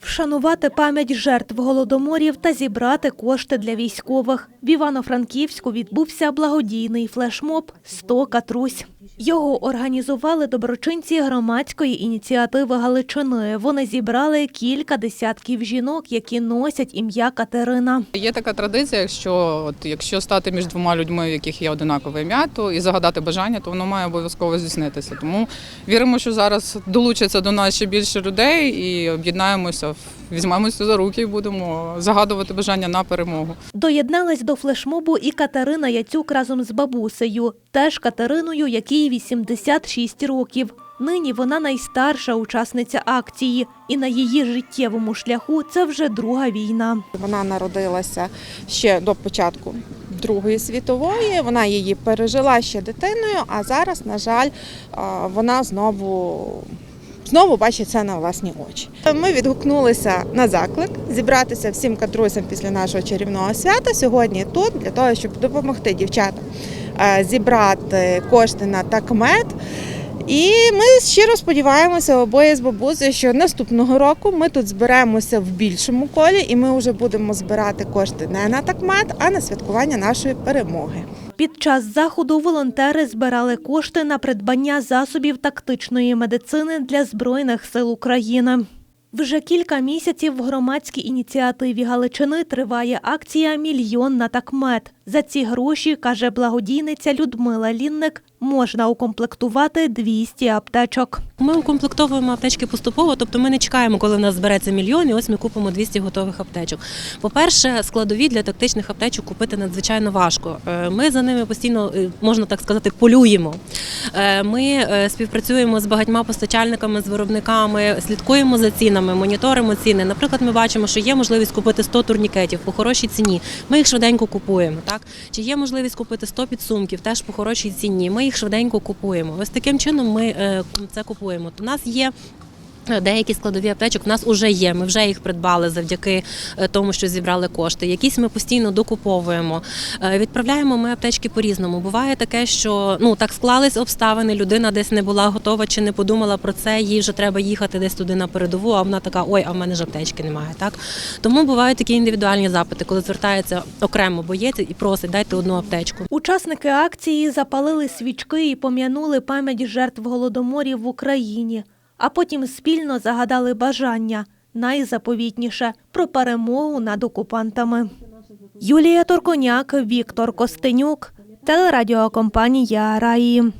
Вшанувати пам'ять жертв голодоморів та зібрати кошти для військових. В Івано-Франківську відбувся благодійний флешмоб «100 Катрусь». Його організували доброчинці громадської ініціативи Галичини. Вони зібрали кілька десятків жінок, які носять ім'я Катерина. Є така традиція, якщо от якщо стати між двома людьми, в яких є одинакове ім'я, то і загадати бажання, то воно має обов'язково здійснитися. Тому віримо, що зараз долучаться до нас ще більше людей і об'єднаємося, візьмемося за руки і будемо загадувати бажання на перемогу. Доєдналась до флешмобу і Катерина Яцюк разом з бабусею, теж Катериною, якій 86 років. Нині вона найстарша учасниця акції, і на її життєвому шляху це вже друга війна. Вона народилася ще до початку Другої світової. Вона її пережила ще дитиною, а зараз, на жаль, вона знову. Знову бачить це на власні очі. Ми відгукнулися на заклик зібратися всім катрусям після нашого чарівного свята сьогодні тут для того, щоб допомогти дівчатам е, зібрати кошти на такмет. І ми щиро сподіваємося обоє з бабусею, що наступного року ми тут зберемося в більшому колі, і ми вже будемо збирати кошти не на такмет, а на святкування нашої перемоги. Під час заходу волонтери збирали кошти на придбання засобів тактичної медицини для Збройних сил України. Вже кілька місяців в громадській ініціативі Галичини триває акція Мільйон на такмет. За ці гроші, каже благодійниця Людмила Лінник, можна укомплектувати 200 аптечок. Ми укомплектовуємо аптечки поступово, тобто ми не чекаємо, коли в нас збереться мільйон, і ось ми купимо 200 готових аптечок. По-перше, складові для тактичних аптечок купити надзвичайно важко. Е, Ми за ними постійно, е, можна так сказати, полюємо. Е, Ми співпрацюємо з багатьма постачальниками, з виробниками, слідкуємо за цінами, моніторимо ціни. Наприклад, ми бачимо, що є можливість купити 100 турнікетів по хорошій ціні. Ми їх швиденько купуємо. Так чи є можливість купити 100 підсумків, теж по хорошій ціні. Ми їх швиденько купуємо. Ось таким чином ми е, це купуємо. У нас є. Е, Деякі складові аптечок в нас вже є. Ми вже їх придбали завдяки е, тому, що зібрали кошти. Якісь ми постійно докуповуємо. Е, Відправляємо ми аптечки по-різному. Буває таке, що ну так склались обставини. Людина десь не була готова чи не подумала про це. Їй вже треба їхати десь туди на передову. А вона така: ой, а в мене ж аптечки немає. Так тому бувають такі індивідуальні запити, коли звертається окремо боєць і просить дайте одну аптечку. Учасники акції запалили свічки і пом'янули пам'ять жертв голодоморів в Україні, а потім спільно загадали бажання найзаповітніше про перемогу над окупантами. Юлія Торконяк, Віктор Костенюк, телерадіокомпанія Раї.